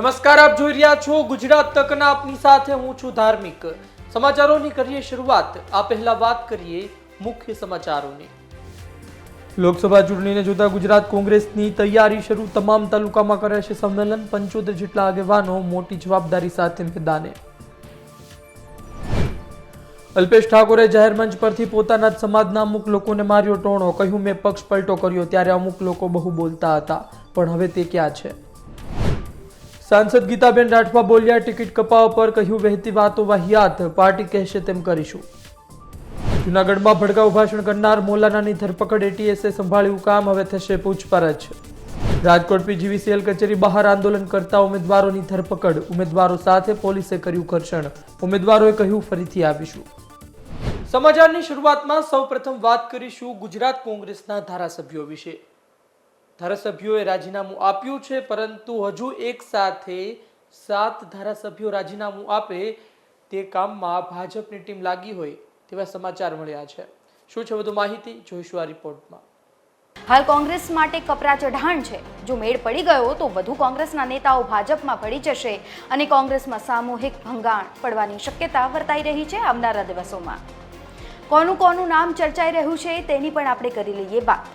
નમસ્કાર, આપ જોઈ રહ્યા છો ગુજરાત તકના આપની સાથે હું છું ધાર્મિક. સમાચારોની કરીએ શરૂઆત. આ પહેલા વાત કરીએ મુખ્ય સમાચારોની. લોકસભા ચૂંટણીને જોતા ગુજરાત કોંગ્રેસની તૈયારી શરૂ. તમામ તાલુકામાં કરે છે સંમેલન. પંચોતેર જેટલા આગેવાનો મોટી જવાબદારી સાથે મેદાને. અલ્પેશ ઠાકોરે જાહેર મંચ પરથી પોતાના જ સમાજના અમુક લોકોને માર્યો ટોણો. કહ્યું, મેં પક્ષ પલટો કર્યો ત્યારે અમુક લોકો બહુ બોલતા હતા. પણ હવે તે ક્યાં છે? સાંસદ ગીતાબેન રાઠવા બોલ્યા, ટિકિટ કપાવા પર કહ્યું વહેતી વાતો વાહિયાત. પાર્ટી કહેશે તેમ કરીશું. જુનાગઢમાં ભડકાઉ ભાષણ કરનાર મૌલાનાની ધરપકડ એટીએસે સંભાળ્યું કામ. હવે થશે પૂછપરછ. રાજકોટ પીજીવીસીએલ કચેરી બહાર આંદોલન કરતા ઉમેદવારોની ધરપકડ. ઉમેદવારો સાથે પોલીસે કર્યું ઘર્ષણ. ઉમેદવારોએ કહ્યું, ફરીથી આવીશું. સમાચારની શરૂઆતમાં સૌપ્રથમ વાત કરીશું ગુજરાત કોંગ્રેસના ધારાસભ્યો વિશે. ધારાસભ્યોએ રાજીનામું આપ્યું છે, પરંતુ હજુ એક સાથે સાત ધારાસભ્યો રાજીનામું આપે તે કામમાં ભાજપની ટીમ લાગી હોય તેવા સમાચાર મળ્યા છે. શું છે વધુ માહિતી? જોઈશું આ રિપોર્ટમાં. હાલ કોંગ્રેસ માટે કપરા ચઢાણ છે. જો મેળ પડી ગયો તો વધુ કોંગ્રેસના નેતાઓ ભાજપમાં ભળી જશે અને કોંગ્રેસમાં સામૂહિક ભંગાણ પડવાની શક્યતા વર્તાઈ રહી છે આવનારા દિવસોમાં. કોનું કોનું નામ ચર્ચાઈ રહ્યું છે તેની પણ આપણે કરી લઈએ વાત.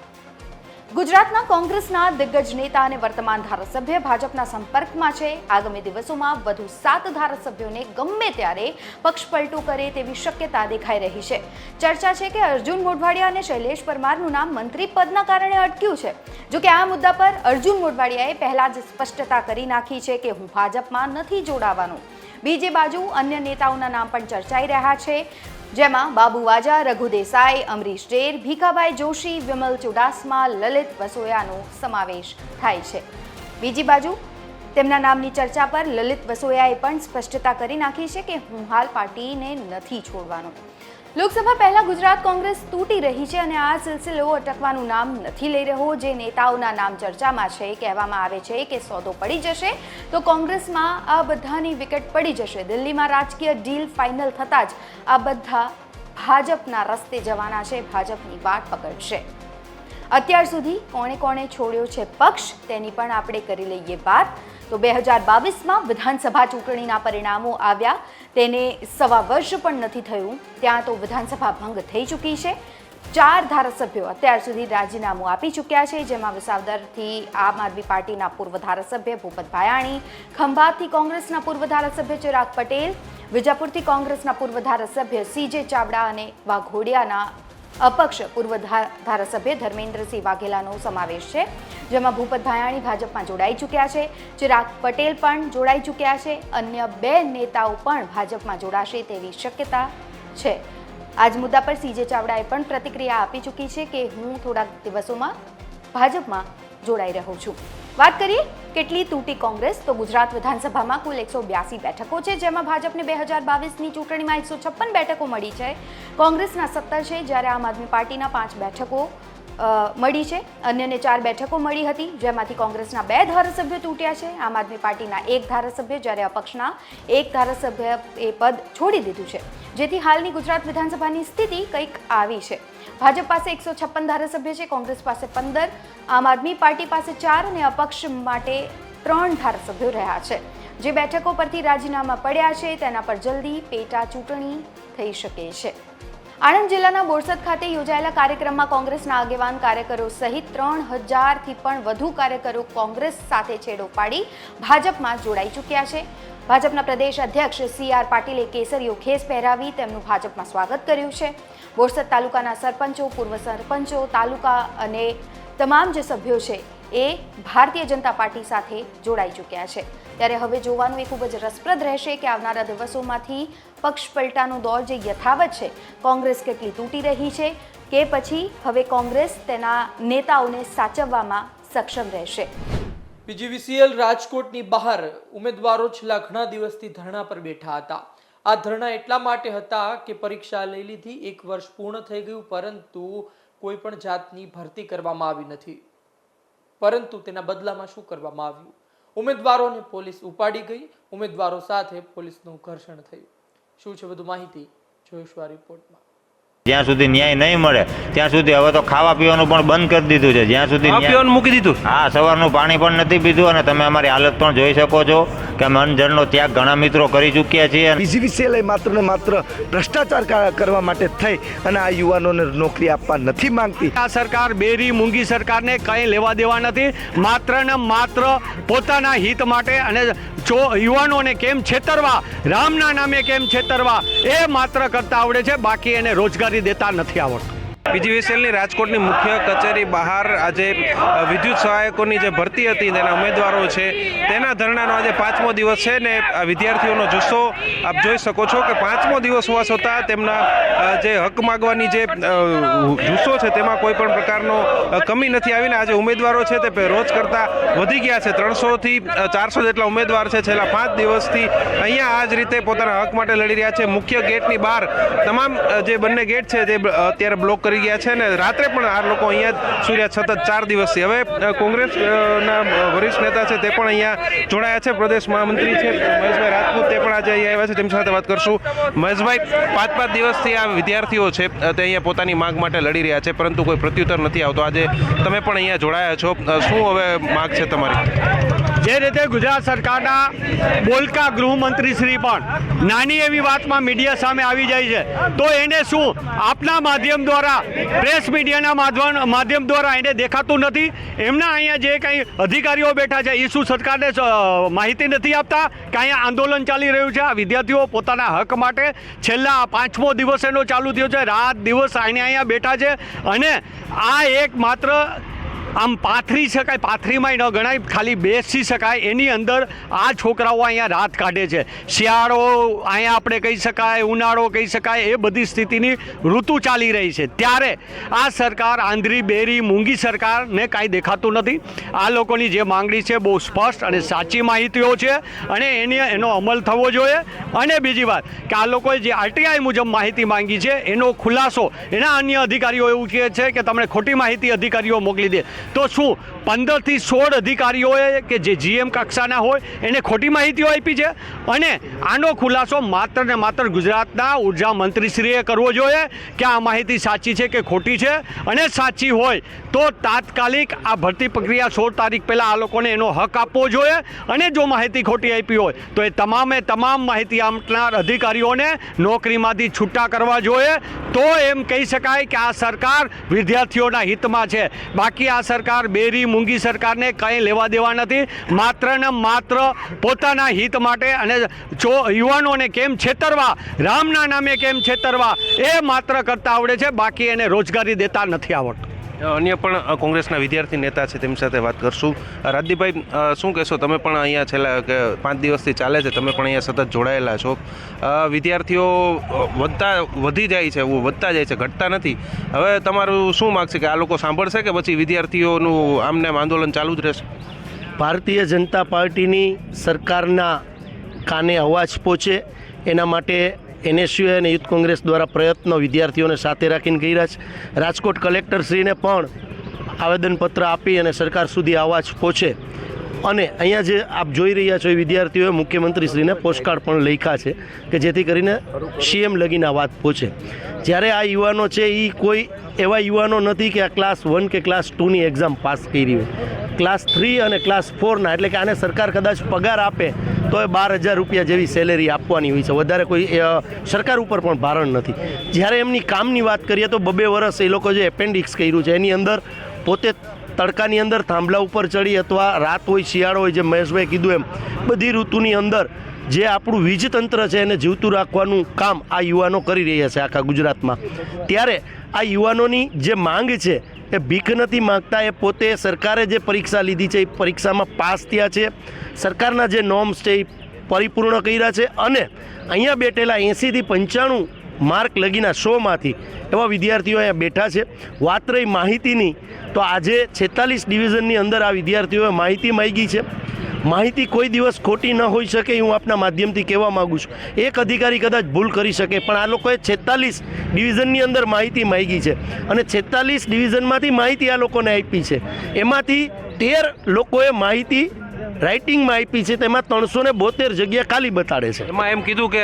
ગુજરાતના કોંગ્રેસના દિગ્ગજ નેતા અને વર્તમાન ધારાસભ્ય ભાજપના સંપર્કમાં છે. આગામી દિવસોમાં વધુ સાત ધારાસભ્યોને ગમે ત્યારે પક્ષ પલટું કરે તેવી શક્યતા દેખાઈ રહી છે. ચર્ચા છે કે અર્જુન મોઢવાડિયા અને શૈલેષ પરમારનું નામ મંત્રી પદના કારણે અટક્યું છે. જો કે આ મુદ્દા પર અર્જુન મોઢવાડિયાએ પહેલાં જ સ્પષ્ટતા કરી નાખી છે કે હું ભાજપમાં નથી જોડાવાનું. બીજી બાજુ અન્ય નેતાઓના નામ પણ ચર્ચાઈ રહ્યા છે. જેમાં બાબુ વાજા, રઘુ દેસાઈ, અમરીશ ડેર, ભીખાભાઈ જોશી, વિમલ ચુડાસમા, લલિત વસોયાનો સમાવેશ થાય છે. બીજી બાજુ, તેમના નામની ચર્ચા પર લલિત વસોયાએ પણ સ્પષ્ટતા કરી નાખી છે કે હું હાલ પાર્ટીને નથી છોડવાનો. લોકસભા પહેલા ગુજરાત કોંગ્રેસ તૂટી રહી છે અને આ સિલસિલો અટકવાનું નામ નથી લઈ રહ્યો. જે નેતાઓના નામ ચર્ચામાં છે, કહેવામાં આવે છે કે સોદો પડી જશે તો કોંગ્રેસમાં આ બધાની વિકેટ પડી જશે. દિલ્હીમાં રાજકીય ડીલ ફાઇનલ થતાં જ આ બધા ભાજપના રસ્તે જવાના છે, ભાજપની વાટ પકડશે. અત્યાર સુધી કોણે કોણે છોડ્યો છે પક્ષ, તેની પણ આપણે કરી લઈએ વાત. તો બે હજાર બાવીસમાં વિધાનસભા ચૂંટણીના પરિણામો આવ્યા. તેને સવા વર્ષ પણ નથી થયું. ત્યાં તો વિધાનસભા ભંગ થઈ ચૂકી છે. ચાર ધારાસભ્યો અત્યાર સુધી રાજીનામું આપી ચૂક્યા છે. જેમાં વિસાવદરથી આમ આદમી પાર્ટીના પૂર્વ ધારાસભ્ય ભૂપત ભાયાણી, ખંભાતથી કોંગ્રેસના પૂર્વ ધારાસભ્ય ચિરાગ પટેલ, વિજાપુરથી કોંગ્રેસના પૂર્વ ધારાસભ્ય સીજે ચાવડા અને વાઘોડિયાના અપક્ષ પૂર્વ ધારાસભ્ય ધર્મેન્દ્રસિંહ વાઘેલાનો સમાવેશ છે. જેમાં ભૂપત ભાયાણી ભાજપમાં જોડાઈ ચૂક્યા છે. ચિરાગ પટેલ પણ જોડાઈ ચૂક્યા છે. અન્ય બે નેતાઓ પણ ભાજપમાં જોડાશે તેવી શક્યતા છે. આજ મુદ્દા પર સીજે ચાવડાએ પણ પ્રતિક્રિયા આપી ચૂકી છે કે હું થોડાક દિવસોમાં ભાજપમાં જોડાઈ રહ્યો છું. વાત કરીએ કેટલી તૂટી કોંગ્રેસ તો ગુજરાત વિધાનસભામાં કુલ એકસો બ્યાસી બેઠકો છે, જેમાં ભાજપને બે હજાર બાવીસની ચૂંટણીમાં એકસો છપ્પન બેઠકો મળી છે. કોંગ્રેસના સત્તર છે, જ્યારે આમ આદમી પાર્ટીના પાંચ બેઠકો મળી છે. અન્યને ચાર બેઠકો મળી હતી, જેમાંથી કોંગ્રેસના બે ધારાસભ્યો તૂટ્યા છે. આમ આદમી પાર્ટીના એક ધારાસભ્ય, જ્યારે અપક્ષના એક ધારાસભ્ય એ પદ છોડી દીધું છે. જેથી હાલની ગુજરાત વિધાનસભાની સ્થિતિ કંઈક આવી છે. ભાજપ પાસે એકસો છપ્પન ધારાસભ્ય છે, કોંગ્રેસ પાસે પંદર, આમ આદમી પાર્ટી પાસે ચાર અને અપક્ષ માટે ત્રણ ધારાસભ્યો રહ્યા છે. જે બેઠકો પરથી રાજીનામા પડ્યા છે, તેના પર જલ્દી પેટા ચૂંટણી થઈ શકે છે. આણંદ જિલ્લાના બોરસદ ખાતે યોજાયેલા કાર્યક્રમમાં કોંગ્રેસના આગેવાન કાર્યકરો સહિત ત્રણ હજારથી પણ વધુ કાર્યકરો કોંગ્રેસ સાથે છેડો પાડી ભાજપમાં જોડાઈ ચૂક્યા છે. ભાજપના પ્રદેશ અધ્યક્ષ સી આર પાટીલે કેસરીઓ ખેસ પહેરાવી તેમનું ભાજપમાં સ્વાગત કર્યું છે. બોરસદ તાલુકાના સરપંચો, પૂર્વ સરપંચો, તાલુકા અને તમામ જે સભ્યો છે એ ભારતીય જનતા પાર્ટી સાથે જોડાઈ ચૂક્યા છે. ત્યારે હવે જોવાનું એ ખૂબ જ રસપ્રદ રહેશે કે આવનારા દિવસોમાંથી પક્ષ પલટાનો દોર જે યથાવત છે, કોંગ્રેસ કેટલી તૂટી રહી છે કે પછી હવે કોંગ્રેસ તેના નેતાઓને સાચવવામાં સક્ષમ રહેશે. પીજીવીસીએલ રાજકોટની બહાર ઉમેદવારો છેલ્લા ઘણા દિવસથી ધરણા પર બેઠા હતા. આ ધરણા એટલા માટે હતા કે પરીક્ષા લઈ લીધી, એક વર્ષ પૂર્ણ થઈ ગયું, પરંતુ કોઈ પણ જાતની ભરતી કરવામાં આવી નથી. પરંતુ તેના બદલામાં શું કરવામાં આવ્યું? ઉમેદવારોને પોલીસ ઉપાડી ગઈ ઉમેદવારો સાથે પોલીસનું ઘર્ષણ થયું. શું છે વધુ માહિતી? જોઈશું આ રિપોર્ટમાં. જ્યાં સુધી ન્યાય નહીં મળે ત્યાં સુધી હવે તો ખાવા પીવાનું પણ બંધ કરી દીધું છે. જ્યાં સુધી પીવાનું મૂકી દીધું? હા સવારનું પાણી પણ નથી પીધું અને તમે અમારી હાલત પણ જોઈ શકો છો. કે અમે અંજનનો ત્યાગ ઘણા મિત્રો કરી ચૂક્યા છીએ. અને પીજીવીસીએલએ માત્ર ને માત્ર ભ્રષ્ટાચાર કરવા માટે થઈ અને આ યુવાનોને નોકરી આપવા નથી માંગતી. આ સરકાર બેરી મૂંગી સરકારને કંઈ લેવા દેવા નથી. માત્ર ને માત્ર પોતાના હિત માટે અને જો યુવાનોને કેમ છેતરવા રામના નામે કેમ છેતરવા એ માત્ર કરતા આવડે છે. બાકી એને રોજગારી દેતા નથી આવડતું. પીજીવીસીએલની રાજકોટની મુખ્ય કચેરી બહાર આજે વિદ્યુત સહાયકોની જે ભરતી હતી તેના ઉમેદવારો છે, તેના ધરણાનો આજે પાંચમો દિવસ છે ને વિદ્યાર્થીઓનો જુસ્સો આપ જોઈ શકો છો કે પાંચમો દિવસ હોવા છતાં તેમના જે હક માગવાની જે જુસ્સો છે તેમાં કોઈ પણ પ્રકારનો કમી નથી આવીને આજે ઉમેદવારો છે તે રોજ કરતાં વધી ગયા છે. ત્રણસોથી ચારસો જેટલા ઉમેદવાર છે છેલ્લા પાંચ દિવસથી અહીંયા આ જ રીતે પોતાના હક માટે લડી રહ્યા છે. મુખ્ય ગેટની બહાર તમામ જે બંને ગેટ છે તે અત્યારે બ્લોક કરી ગયા છે અને રાત્રે પણ આ લોકો અહીંયા જ સૂર્યા સતત ચાર દિવસથી. હવે અ, કોંગ્રેસ અ, ના અ, વરિષ્ઠ નેતા છે તે પણ અહીંયા જોડાયા છે. પ્રદેશ મહામંત્રી છે મહેશભાઈ રાજપૂત તે પણ આજે અહીંયા આવ્યા છે. તેમની સાથે વાત કરશું. મહેશભાઈ પાંચ પાંચ દિવસથી આ વિદ્યાર્થીઓ છે તે અહીંયા પોતાની માંગ માટે લડી રહ્યા છે પરંતુ કોઈ પ્રત્યુત્તર નથી આવતો. આજે તમે પણ અહીંયા જોડાયા છો. શું હવે માંગ છે તમારી? જે રીતે ગુજરાત સરકારના બોલકા ગૃહમંત્રી શ્રી પણ નાની એવી વાતમાં મીડિયા સામે આવી જાય છે, તો એને શું? આપના માધ્યમ દ્વારા, પ્રેસ મીડિયાના માધ્યમ દ્વારા એને દેખાતું નથી? એમના અહીંયા જે કંઈ અધિકારીઓ બેઠા છે એ શું સરકારને માહિતી નથી આપતા કે અહીંયા આંદોલન ચાલી રહ્યું છે? આ વિદ્યાર્થીઓ પોતાના હક માટે છેલ્લા પાંચમો દિવસ એનો ચાલુ થયો છે, રાત દિવસ અહીંયા અહીંયા બેઠા છે અને આ એક માત્ર આમ પાથરી શકાય, પાથરીમાંય ન ગણાય, ખાલી બેસી શકાય. એની અંદર આ છોકરાઓ અહીંયા રાત કાઢે છે. શિયાળો અહીંયા આપણે કહી શકાય, ઉનાળો કહી શકાય, એ બધી સ્થિતિની ઋતુ ચાલી રહી છે. ત્યારે આ સરકાર આંધ્રી, બેરી, મૂંગી સરકારને કાંઈ દેખાતું નથી. આ લોકોની જે માંગણી છે બહુ સ્પષ્ટ અને સાચી માહિતીઓ છે અને એની એનો અમલ થવો જોઈએ. અને બીજી વાત કે આ લોકોએ જે આરટીઆઈ મુજબ માહિતી માંગી છે, એનો ખુલાસો એના અન્ય અધિકારીઓ એવું કહે છે કે તમને ખોટી માહિતી અધિકારીઓ મોકલી દે. તો શું પંદરથી સોળ અધિકારીઓએ કે જે જીએમ કક્ષાના હોય, એને ખોટી માહિતીઓ આપી છે? અને આનો ખુલાસો માત્ર ને માત્ર ગુજરાતના ઊર્જા મંત્રીશ્રીએ કરવો જોઈએ કે આ માહિતી સાચી છે કે ખોટી છે? અને સાચી હોય તો તાત્કાલિક આ ભરતી પ્રક્રિયા સોળ તારીખ પહેલાં આ લોકોને એનો હક આપવો જોઈએ. અને જો માહિતી ખોટી આપી હોય, તો એ તમામે તમામ માહિતી આપનાર અધિકારીઓને નોકરીમાંથી છૂટા કરવા જોઈએ. તો એમ કહી શકાય કે આ સરકાર વિદ્યાર્થીઓના હિતમાં છે. બાકી આ સરકાર, બેરી મૂંગી સરકારને કંઈ લેવા દેવા નથી. માત્ર ને માત્ર પોતાના હિત માટે અને જો યુવાનોને કેમ છેતરવા, રામના નામે કેમ છેતરવા, એ માત્ર કરતા આવડે છે. બાકી એને રોજગારી દેતા નથી આવડતું. અન્ય પણ કોંગ્રેસના વિદ્યાર્થી નેતા છે, તેમની સાથે વાત કરશું. રાજદીપભાઈ શું કહેશો? તમે પણ અહીંયા છેલ્લા પાંચ દિવસથી ચાલે છે, તમે પણ અહીંયા સતત જોડાયેલા છો. વિદ્યાર્થીઓ વધતા, વધી જાય છે, એવું વધતા જાય છે, ઘટતા નથી. હવે તમારું શું માગ છે કે આ લોકો સાંભળશે કે પછી વિદ્યાર્થીઓનું આમને આંદોલન ચાલુ જ રહેશે? ભારતીય જનતા પાર્ટીની સરકારના કાને અવાજ પહોંચે, એના માટે એનએસયુ અને યુથ કોંગ્રેસ દ્વારા પ્રયત્નો વિદ્યાર્થીઓને સાથે રાખીને કર્યા છે. રાજકોટ કલેક્ટરશ્રીને પણ આવેદનપત્ર આપી અને સરકાર સુધી અવાજ પહોંચે. અને અહીંયા જે આપ જોઈ રહ્યા છો એ વિદ્યાર્થીઓએ મુખ્યમંત્રીશ્રીને પોસ્ટકાર્ડ પણ લખ્યા છે કે જેથી કરીને સીએમ લગીને વાત પહોંચે. જ્યારે આ યુવાનો છે એ કોઈ એવા યુવાનો નથી કે આ ક્લાસ વન કે ક્લાસ ટુની એક્ઝામ પાસ કરી હોય. ક્લાસ થ્રી અને ક્લાસ ફોરના એટલે કે આને સરકાર કદાચ પગાર આપે તો એ બાર હજાર રૂપિયા જેવી સેલેરી આપવાની હોય છે. વધારે કોઈ સરકાર ઉપર પણ ભારણ નથી. જ્યારે એમની કામની વાત કરીએ તો બબે વર્ષ એ લોકો જે એપેન્ડિક્સ કર્યું છે, એની અંદર પોતે તડકાની અંદર થાંભલા ઉપર ચડી અથવા રાત હોય, શિયાળો હોય, જે મહેશભાઈ કીધું એમ, બધી ઋતુની અંદર જે આપણું વીજતંત્ર છે એને જીવતું રાખવાનું કામ આ યુવાનો કરી રહ્યા છે આખા ગુજરાતમાં. ત્યારે આ યુવાનોની જે માંગ છે એ ભીખ નથી માગતા, એ પોતે સરકારે જે પરીક્ષા લીધી છે, એ પરીક્ષામાં પાસ થયા છે. સરકારના જે નોર્મ્સ છે, એ પરિપૂર્ણ કર્યા છે અને અહીંયા બેઠેલા એંસીથી પંચાણું માર્ક લગીના શોમાંથી એવા વિદ્યાર્થીઓ અહીંયા બેઠા છે. વાત રહી માહિતીની, તો આજે છેતાલીસ ડિવિઝનની અંદર આ વિદ્યાર્થીઓએ માહિતી માગી છે. માહિતી કોઈ દિવસ ખોટી ન હોઈ શકે હું આપના માધ્યમથી કહેવા માગું છું. એક અધિકારી કદાચ ભૂલ કરી શકે, પણ આ લોકોએ છેતાલીસ ડિવિઝનની અંદર માહિતી માગી છે અને છેતાલીસ ડિવિઝનમાંથી માહિતી આ લોકોને આપી છે. એમાંથી તેર લોકોએ માહિતી રાઇટિંગમાં આપી છે તેમાં ત્રણસો ને બોતેર જગ્યા ખાલી બતાડે છે. એમાં એમ કીધું કે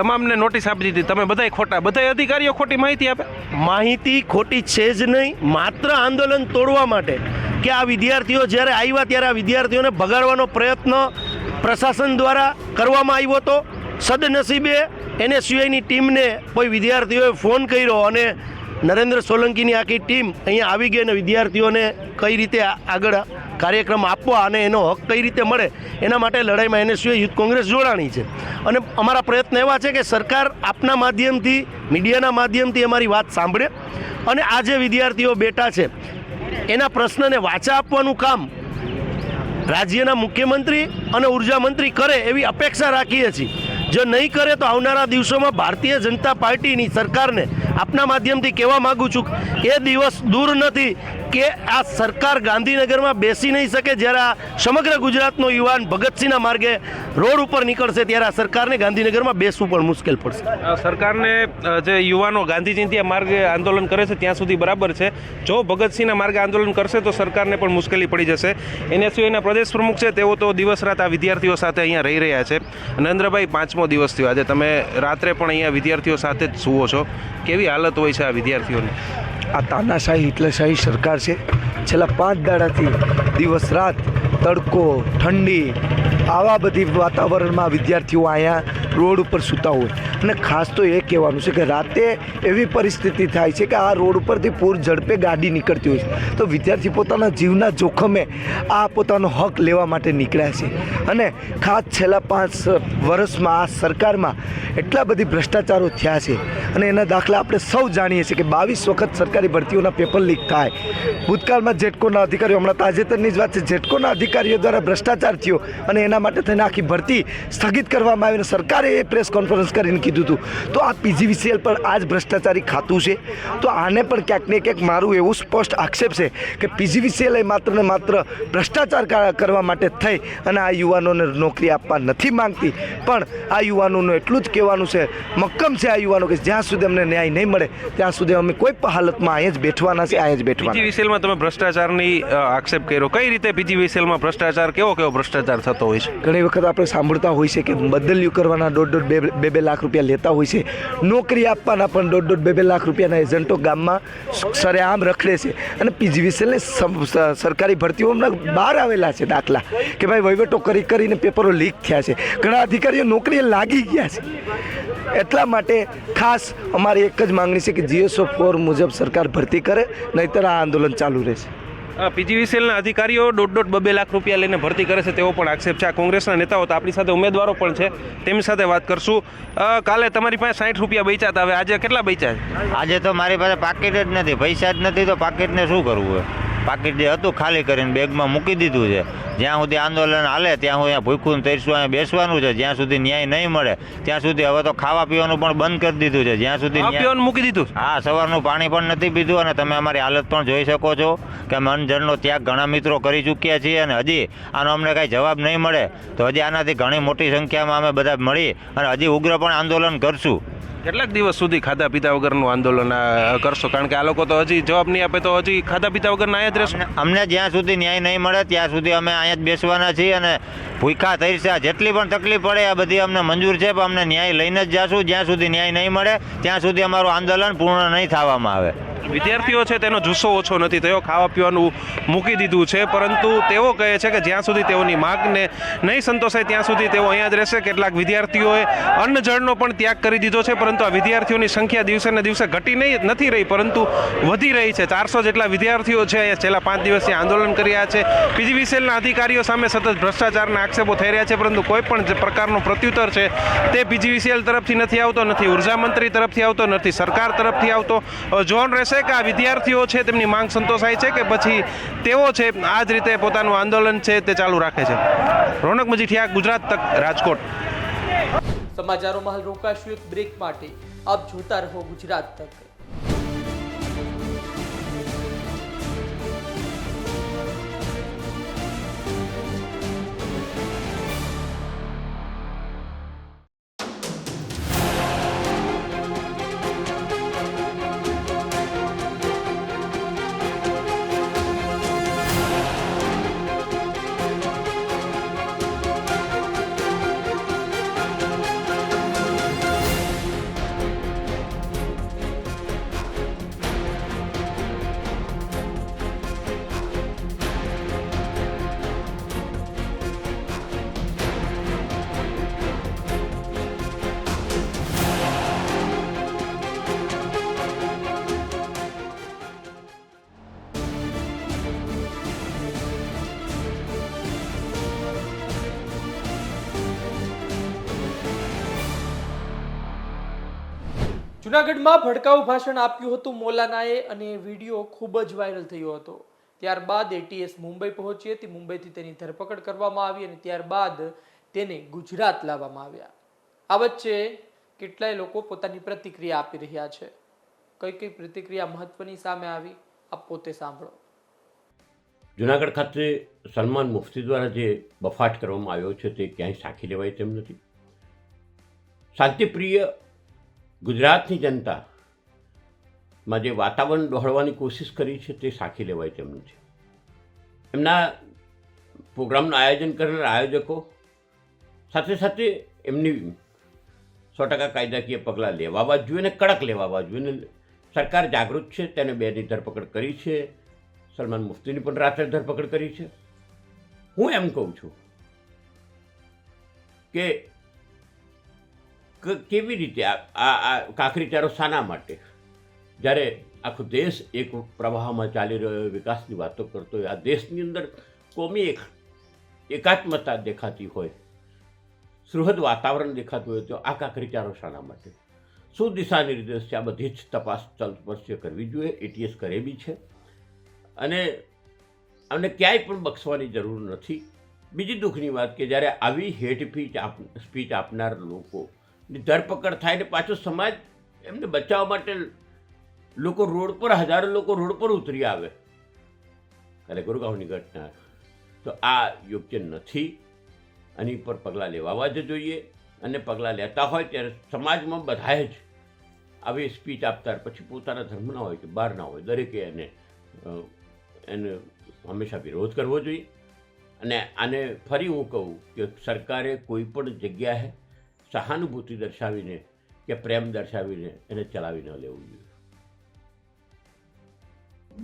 તમામને નોટિસ આપી દીધી. તમે બધાય ખોટા બધાય અધિકારીઓ ખોટી માહિતી આપે? માહિતી ખોટી છે જ નહીં માત્ર આંદોલન તોડવા માટે કે આ વિદ્યાર્થીઓ જ્યારે આવ્યા ત્યારે આ વિદ્યાર્થીઓને ભગાડવાનો પ્રયત્ન પ્રશાસન દ્વારા કરવામાં આવ્યો હતો. સદનસીબે એનએસયુઆઈની ટીમને કોઈ વિદ્યાર્થીઓએ ફોન કર્યો અને નરેન્દ્ર સોલંકીની આખી ટીમ અહીંયા આવી ગઈ અને વિદ્યાર્થીઓને કઈ રીતે આગળ કાર્યક્રમ આપવા અને એનો હક કઈ રીતે મળે એના માટે લડાઈમાં એનએસયુએ યુથ કોંગ્રેસ જોડાણી છે. અને અમારા પ્રયત્ન એવા છે કે સરકાર આપના માધ્યમથી, મીડિયાના માધ્યમથી અમારી વાત સાંભળે અને આ જે વિદ્યાર્થીઓ બેઠા છે, એના પ્રશ્નને વાચા આપવાનું કામ રાજ્યના મુખ્યમંત્રી અને ઊર્જા મંત્રી કરે એવી અપેક્ષા રાખીએ છીએ. જો નહીં કરે તો આવનારા દિવસોમાં ભારતીય જનતા પાર્ટીની સરકારને આપના માધ્યમથી કહેવા માગું છું એ દિવસ દૂર નથી. કે આ સરકાર ગાંધીનગરમાં બેસી નહીં શકે જ્યારે આ સમગ્ર ગુજરાતનો યુવાન ભગતસિંહના માર્ગે રોડ ઉપર નીકળશે ત્યારે આ સરકારને ગાંધીનગરમાં બેસવું પણ મુશ્કેલ પડશે. સરકારને જે યુવાનો ગાંધી ત્યાં માર્ગે આંદોલન કરે છે, ત્યાં સુધી બરાબર છે. જો ભગતસિંહના માર્ગે આંદોલન કરશે, તો સરકારને પણ મુશ્કેલી પડી જશે. એનએસયુના પ્રદેશ પ્રમુખ છે, તેઓ તો દિવસ રાત આ વિદ્યાર્થીઓ સાથે અહીંયા રહી રહ્યા છે. નરેન્દ્રભાઈ, પાંચમો દિવસ થયો. આજે તમે રાત્રે પણ અહીંયા વિદ્યાર્થીઓ સાથે જ સુવો છો. કેવી હાલત હોય છે આ વિદ્યાર્થીઓની? આ તાનાશાહી હિટલરશાહી સરકાર છે. છેલ્લા પાંચ દાડાથી દિવસ રાત તડકો, ઠંડી, આવા બધી વાતાવરણમાં વિદ્યાર્થીઓ અહીંયા રોડ ઉપર સૂતા હોય. અને ખાસ તો એ કહેવાનું છે કે રાતે એવી પરિસ્થિતિ થાય છે કે આ રોડ ઉપરથી પૂર ઝડપે ગાડી નીકળતી હોય છે. તો વિદ્યાર્થી પોતાના જીવના જોખમે આ પોતાનો હક લેવા માટે નીકળ્યા છે. અને ખાસ છેલ્લા પાંચ વર્ષમાં આ સરકારમાં એટલા બધી ભ્રષ્ટાચારો થયા છે. અને એના દાખલા આપણે સૌ જાણીએ છીએ કે બાવીસ વખત સરકારી ભરતીઓના પેપર લીક થાય. ભૂતકાળમાં જેટકોના અધિકારીઓ, હમણાં તાજેતરની જ વાત છે જેટકોના અધિકારીઓ દ્વારા ભ્રષ્ટાચાર થયો. અને એના માટે થઈને આખી ભરતી સ્થગિત કરવામાં આવી અને સરકારે એ પ્રેસ કોન્ફરન્સ કરીને કીધું હતું તો આ પીજીવીસીએલ પર આ જ ભ્રષ્ટાચારી ખાતું છે. તો આને પણ ક્યાંક ને ક્યાંક મારું એવું સ્પષ્ટ આક્ષેપ છે કે પીજીવીસીએલ એ માત્ર ને માત્ર ભ્રષ્ટાચાર કરવા માટે થઈ અને આ યુવાનોને નોકરી આપવા નથી માંગતી. પણ આ યુવાનોનું એટલું જ કહેવાનું છે મક્કમ છે આ યુવાનો કે જ્યાં સુધી અમને ન્યાય નહીં મળે ત્યાં સુધી અમે કોઈ પણ હાલતમાં અહીંયા જ બેઠવાના છે અહીંયા જ બેઠવાના. પીજીવીસીએલમાં તમે ભ્રષ્ટાચારની આક્ષેપ કર્યો. કઈ રીતે પીજીવીસીએલમાં ભ્રષ્ટાચાર કેવો કેવો ભ્રષ્ટાચાર થતો હોય છે? ઘણી વખત આપણે સાંભળતા હોય છે કે બદલ્યું કરવાના દોઢ દોઢ બે બે બે લાખ રૂપિયા લેતા હોય છે. નોકરી આપવાના પણ દોઢ દોઢ બે બે લાખ રૂપિયાના એજન્ટો ગામમાં સરેઆમ રખડે છે. અને પીજીવીસીએલને સરકારી ભરતીઓ હમણાં બહાર આવેલા છે દાખલા. કે ભાઈ વહીવટો કરી કરીને પેપરો લીક થયા છે. ઘણા અધિકારીઓ નોકરીએ લાગી ગયા છે. એટલા માટે ખાસ અમારી એક જ માંગણી છે કે જીએસઓ ફોર મુજબ સરકાર ભરતી કરે, નહીતર આ આંદોલન ચાલુ રહેશે. પીજીવીસીએલના અધિકારીઓ દોઢ દોઢ બબે લાખ રૂપિયા લઈને ભરતી કરે છે તેવો પણ આક્ષેપ છે. આ કોંગ્રેસના નેતાઓ તો આપણી સાથે ઉમેદવારો પણ છે, તેમની સાથે વાત કરશું. કાલે તમારી પાસે સાઠ રૂપિયા બચ્યા હતા હવે આજે કેટલા બચ્યા? આજે તો મારી પાસે પાકીટ જ નથી, પૈસા જ નથી, તો પાકીટને શું કરવું હોય પાકીટ જે હતું ખાલી કરીને બેગમાં મૂકી દીધું છે. જ્યાં સુધી આંદોલન હાલે ત્યાં સુધી ભૂખું તરીશું અહીંયા બેસવાનું છે. જ્યાં સુધી ન્યાય નહીં મળે ત્યાં સુધી હવે તો ખાવા પીવાનું પણ બંધ કરી દીધું છે. જ્યાં સુધી પીવાનું મૂકી દીધું? હા સવારનું પાણી પણ નથી પીધું અને તમે અમારી હાલત પણ જોઈ શકો છો કે અમે અનજણનો ત્યાગ ઘણા મિત્રો કરી ચૂક્યા છીએ અને હજી આનો અમને કાંઈ જવાબ નહીં મળે. તો હજી આનાથી ઘણી મોટી સંખ્યામાં અમે બધા મળી અને હજી ઉગ્ર પણ આંદોલન કરશું. કેટલાક દિવસ સુધી ખાધા પીતા વગરનું આંદોલન કરશો? કારણ કે આ લોકો તો હજી જવાબ નહીં આપે તો હજી ખાધા પીતા વગરના અહીંયા જ રહેશો? અમને- જ્યાં સુધી ન્યાય નહીં મળે ત્યાં સુધી અમે અહીંયા જ બેસવાના છીએ અને ભૂખા તરસ્યા જેટલી પણ તકલીફ પડે આ બધી અમને મંજૂર છે પણ અમને ન્યાય લઈને જ જાશું. જ્યાં સુધી ન્યાય નહીં મળે ત્યાં સુધી અમારું આંદોલન પૂર્ણ નહીં થવામાં આવે. વિદ્યાર્થીઓ છે તેનો જુસ્સો ઓછો નથી થયો. ખાવા પીવાનું મૂકી દીધું છે પરંતુ તેઓ કહે છે કે જ્યાં સુધી તેઓની માગને નહીં સંતોષાય ત્યાં સુધી તેઓ અહીંયા જ રહેશે. કેટલાક વિદ્યાર્થીઓએ અન્ન જળનો પણ ત્યાગ કરી દીધો છે પરંતુ આ વિદ્યાર્થીઓની સંખ્યા દિવસે ને દિવસે ઘટી નહીં નથી રહી, પરંતુ વધી રહી છે. ચારસો જેટલા વિદ્યાર્થીઓ છે અહીંયા છેલ્લા પાંચ દિવસથી આંદોલન કરી રહ્યા છે. પીજીવીસીએલના અધિકારીઓ સામે સતત ભ્રષ્ટાચારના આક્ષેપો થઈ રહ્યા છે, પરંતુ કોઈ પણ પ્રકારનો પ્રત્યુત્તર છે તે પીજીવીસીએલ તરફથી નથી આવતો, નથી ઉર્જામંત્રી તરફથી આવતો, નથી સરકાર તરફથી આવતો. જોન રહેશે કે આ વિદ્યાર્થીઓ છે તેમની માંગ સંતોષાય છે કે પછી તેઓ છે આ જ રીતે પોતાનું આંદોલન છે તે ચાલુ રાખે છે? રોનક મજીઠિયા, ગુજરાત તક રાજકોટ. સમાચારોમાં હાલ રોકાશું એક બ્રેક માટે. આપ જોતા રહો ગુજરાત તક. જુનાગઢમાં ભડકાઉ ભાષણ આપ્યું હતું મોલાનાએ અને વીડિયો ખૂબ જ વાયરલ થયો હતો. ત્યારબાદ એટીએસ મુંબઈ પહોંચી હતી. મુંબઈથી તેની ધરપકડ કરવામાં આવી અને ત્યારબાદ તેને ગુજરાત લાવવામાં આવ્યા. આ વચ્ચે કેટલાય લોકો પોતાની પ્રતિક્રિયા આપી રહ્યા છે. કઈ કઈ પ્રતિક્રિયા મહત્વની સામે આવી, આપ પોતે સાંભળો. જુનાગઢ ખાતે સલમાન મુફ્તી દ્વારા જે બફાટ કરવામાં આવ્યો છે તે ક્યાંય સાખી લેવાય તેમ નથી. શાંતિપ્રિય ગુજરાતની જનતામાં જે વાતાવરણ દોહળવાની કોશિશ કરી છે તે સાખી લેવાય તેમનું છે. એમના પ્રોગ્રામનું આયોજન કરનાર આયોજકો સાથે સાથે એમની સો ટકા કાયદાકીય પગલાં લેવાવા જોઈએ અને કડક લેવાવા જોઈએ અને સરકાર જાગૃત છે, તેને બેની ધરપકડ કરી છે, સલમાન મુફ્તીની પણ રાત્રે ધરપકડ કરી છે. હું એમ કહું છું ક- કેવી રીતે આ આ- કાંકરીચારો શાના માટે? જ્યારે આખો દેશ એક પ્રવાહમાં ચાલી રહ્યો હોય, વિકાસની વાતો કરતો હોય આ દેશની અંદર કોમી એક એકાત્મતા દેખાતી હોય સૃહદ વાતાવરણ દેખાતું હોય તો આ કાંકરીચારો શાના માટે? શું દિશા નિર્દેશ છે? આ બધી જ તપાસ તલસ્પર્શીય કરવી જોઈએ એટીએસ કરે બી છે. અને અમને ક્યાંય પણ બક્ષવાની જરૂર નથી. બીજી દુઃખની વાત કે જ્યારે આવી હેટ સ્પીચ આપ સ્પીચ આપનાર લોકોની ધરપકડ થાય ને પાછો સમાજ એમને બચાવવા માટે લોકો રોડ પર, હજારો લોકો રોડ પર ઉતરી આવે. ત્યારે ગુરગાંવની ઘટના. તો આ યોગ્ય નથી. આની પર પગલાં લેવાવા જ જોઈએ. અને પગલાં લેતા હોય ત્યારે સમાજમાં બધાએ જ આવી સ્પીચ આપતા પછી પોતાના ધર્મના હોય કે બહારના હોય. દરેકે એને એને હંમેશા વિરોધ કરવો જોઈએ. અને આને ફરી હું કહું કે સરકારે કોઈ પણ જગ્યાએ સહાનુભૂતિ દર્શાવીને કે પ્રેમ દર્શાવીને એને ચલાવી ન લેવું જોઈએ.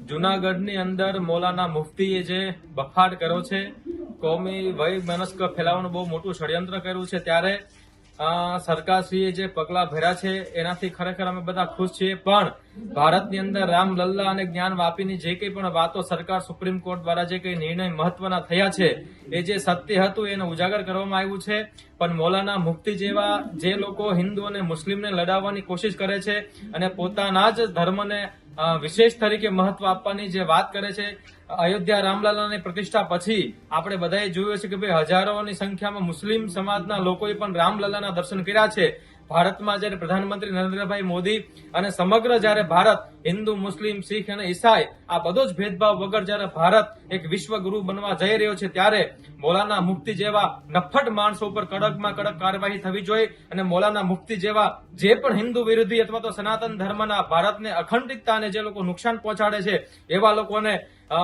જુનાગઢની અંદર મોલાના મુફ્તીએ જે બફાટ કર્યો છે, કોમી વય મનસ્ક ફેલાવવાનું બહુ મોટું ષડયંત્ર કર્યું છે, ત્યારે સરકારશ્રીએ જે પગલાં ભર્યા છે, એનાથી ખરેખર અમે બધા ખુશ છીએ. પણ ભારતની અંદર રામલલ્લા અને જ્ઞાન વાપીની જે કંઈ પણ વાતો સરકાર સુપ્રીમ કોર્ટ દ્વારા જે કંઈ નિર્ણય મહત્વના થયા છે, એ જે સત્ય હતું, એને ઉજાગર કરવામાં આવ્યું છે. પણ મૌલાના મુક્તિ જેવા જે લોકો હિન્દુ અને મુસ્લિમને લડાવવાની કોશિશ કરે છે અને પોતાના જ ધર્મને વિશેષ તરીકે મહત્વ આપવાની જે વાત કરે છે, અયોધ્યા રામલાલાની પ્રતિષ્ઠા પછી આપણે બધાએ જોયું છે કે ભાઈ હજારોની સંખ્યામાં મુસ્લિમ સમાજના લોકોએ પણ રામલાલાના દર્શન કર્યા છે. ભારતમાં જ્યારે પ્રધાનમંત્રી નરેન્દ્રભાઈ મોદી અને સમગ્ર જ્યારે ભારત, હિન્દુ, મુસ્લિમ, શીખ અને ઈસાઈ, આ બધો જ ભેદભાવ વગર જ્યારે ભારત એક વિશ્વગુરુ બનવા જઈ રહ્યો છે, ત્યારે મોલાના મુક્તિ જેવા નફ્ફટ માણસો ઉપર કડકમાં કડક કાર્યવાહી થવી જોઈએ અને મોલાના મુક્તિ જેવા જે પણ હિન્દુ વિરોધી અથવા તો સનાતન ધર્મના ભારતને અખંડિતતાને જે લોકો નુકસાન પહોંચાડે છે, એવા લોકોને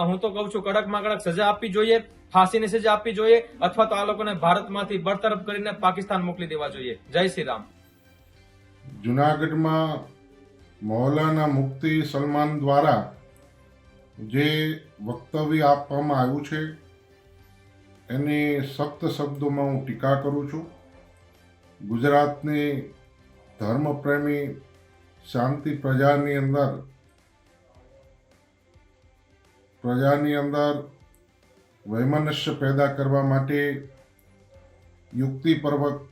હું તો કહું છું કડકમાં કડક સજા આપવી જોઈએ, ફાંસીની સજા આપવી જોઈએ, અથવા તો આ લોકોને ભારતમાંથી બરતરફ કરીને પાકિસ્તાન મોકલી દેવા જોઈએ. જય શ્રી રામ. જુનાગઢમાં મૌલાના મુફ્તી સલમાન દ્વારા જે વક્તવ્ય આપવામાં આવ્યું છે, એની સપ્ત શબ્દોમાં હું ટીકા કરું છું. ગુજરાતની ધર્મપ્રેમી, શાંતિ પ્રજાની અંદર પ્રજાની અંદર વૈમનસ્ય પેદા કરવા માટે યુક્તિપૂર્વક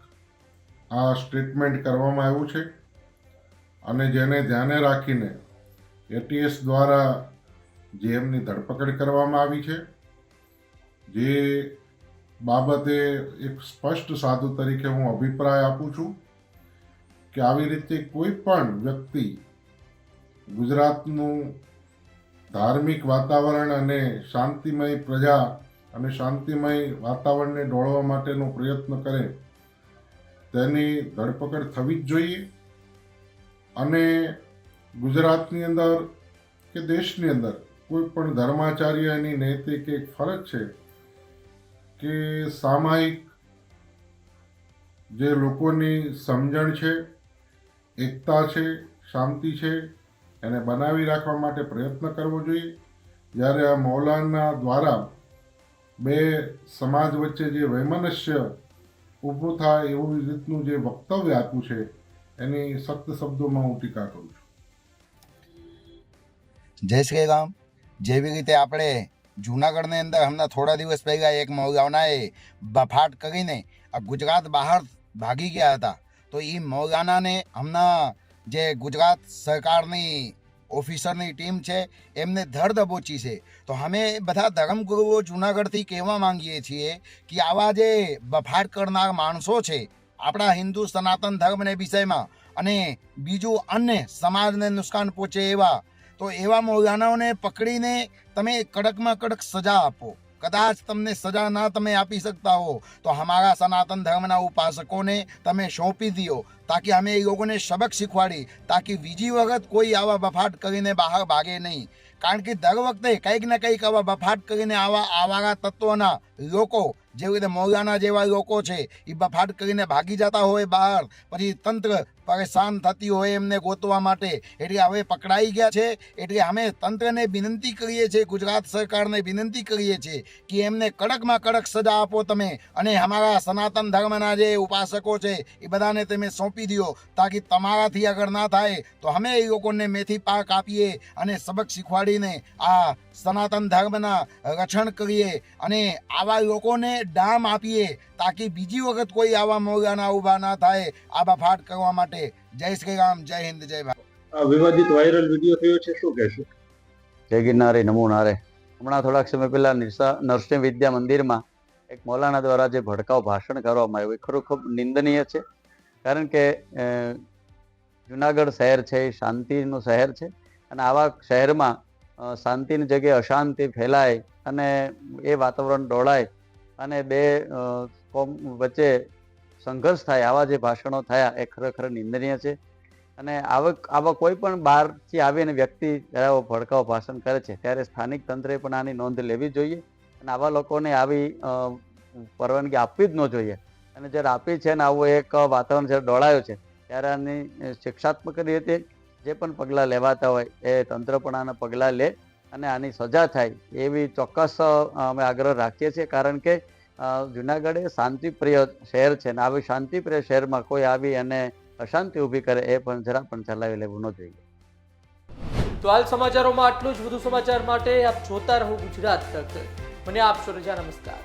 આ સ્ટેટમેન્ટ કરવામાં આવ્યું છે અને જેને ધ્યાને રાખીને એટીએસ દ્વારા જે એમની ધરપકડ કરવામાં આવી છે, જે બાબતે એક સ્પષ્ટ સાધુ તરીકે હું અભિપ્રાય આપું છું કે આવી રીતે કોઈ પણ વ્યક્તિ ગુજરાતનું ધાર્મિક વાતાવરણ અને શાંતિમય પ્રજા અને શાંતિમય વાતાવરણને ડોળવા માટેનો પ્રયત્ન કરે તેની ધરપકડ થવી જ જોઈએ. અને ગુજરાતની અંદર કે દેશની અંદર કોઈ પણ ધર્માચાર્યની નૈતિક એક ફરજ છે કે સામાયિક જે લોકોની સમજણ છે, એકતા છે, શાંતિ છે, એને બનાવી રાખવા માટે પ્રયત્ન કરવો જોઈએ. જ્યારે આ મૌલાના દ્વારા બે સમાજ વચ્ચે જે વૈમનસ્ય ઊભું થાય એવું રીતનું જે વક્તવ્ય આપ્યું છે, એની સખ્ત શબ્દોમાં હું ટીકા કરું છું. જય શ્રી રામ. જેવી રીતે આપણે જૂનાગઢની અંદર હમણાં થોડા દિવસ પહેલાં એક મૌલાનાએ બફાટ કરીને આ ગુજરાત બહાર ભાગી ગયા હતા, તો એ મૌલાનાને હમણાં જે ગુજરાત સરકારની ઓફિસરની ટીમ છે, એમને ધર દબોચી છે. તો અમે બધા ધર્મગુરુઓ જુનાગઢથી કહેવા માંગીએ છીએ કે આવા જે બફાટ કરનાર માણસો છે, આપણા હિન્દુ સનાતન ધર્મને વિષયમાં અને બીજું અન્ય સમાજને નુકસાન પહોંચે એવા, તો એવા મૌલાનાઓને પકડીને તમે કડકમાં કડક સજા આપો. કદાચ તમને સજા ના તમે આપી શકતા હો, તો અમારા સનાતન ધર્મના ઉપાસકોને તમે સોંપી દો તાકી અમે એ લોકોને સબક શીખવાડી, તાકી બીજી વખત કોઈ આવા બફાટ કરીને બહાર ભાગે નહીં. કારણ કે દર વખતે કંઈક ને કંઈક આવા બફાટ કરીને આવા આવારા તત્વોના લોકો, જેવી રીતે મૌલાના જેવા લોકો છે, એ બફાટ કરીને ભાગી જતા હોય બહાર. પછી તંત્ર પરેશાન થતી હોય એમને ગોતવા માટે. એટલે હવે પકડાઈ ગયા છે. એટલે અમે તંત્રને વિનંતી કરીએ છીએ, ગુજરાત સરકારને વિનંતી કરીએ છીએ કે એમને કડકમાં કડક સજા આપો તમે. અને અમારા સનાતન ધર્મના જે ઉપાસકો છે, એ બધાને તમે સોંપી દો તાકી તમારાથી આગળ ના થાય. તો અમે એ લોકોને મેથી પાક આપીએ અને સબક શીખવાડીને આ સનાતન ધર્મના રક્ષણ કરીએ અને આવા લોકોને ડામ આપીએ. તાકી બીજી વખત કોઈ આવા મોગાના ઊભા ના થાય આબા ફાટ કરવા માટે જય શ્રી રામ જય હિન્દ જય ભારત વિવાદિત વાયરલ વીડિયો થયો છે શું કહેશો? જય ગિરનારે નમો નારે હમણાં થોડાક સમય પહેલા નિરસા નરસિંહ વિદ્યા મંદિરમાં એક મૌલાના દ્વારા જે ભડકાઉ ભાષણ કરવામાં આવ્યું એ ખરું ખૂબ નિંદનીય છે. કારણ કે જુનાગઢ શહેર છે એ શાંતિનું શહેર છે. અને આવા શહેરમાં શાંતિની જગ્યાએ અશાંતિ ફેલાય અને એ વાતાવરણ ડોળાય અને બે કોમ વચ્ચે સંઘર્ષ થાય, આવા જે ભાષણો થયા, એ ખરેખર નિંદનીય છે. અને આવક, આવા કોઈ પણ બહારથી આવીને વ્યક્તિ જ્યારે ભડકાવ ભાષણ કરે છે, ત્યારે સ્થાનિક તંત્રે પણ આની નોંધ લેવી જોઈએ અને આવા લોકોને આવી પરવાનગી આપવી જ ન જોઈએ. અને જ્યારે આપી છે ને આવું એક વાતાવરણ જ્યારે દોડાયું છે, ત્યારે આની શિક્ષાત્મક રીતે જે પણ પગલાં લેવાતા હોય, એ તંત્ર પણ આના પગલાં લે અને આની સજા થાય, એવી ચોક્કસ અમે આગ્રહ રાખીએ છીએ. કારણ કે જુનાગઢ એ શાંતિપ્રિય શહેર છે ને આવી શાંતિપ્રિય શહેરમાં કોઈ આવી અને અશાંતિ ઊભી કરે એ પણ જરા પણ ચલાવી લેવું ન જોઈએ. તો હાલ સમાચારોમાં આટલું જ. વધુ સમાચાર માટે આપ જોતા રહો ગુજરાત તક. મને આપશો રજા નમસ્કાર.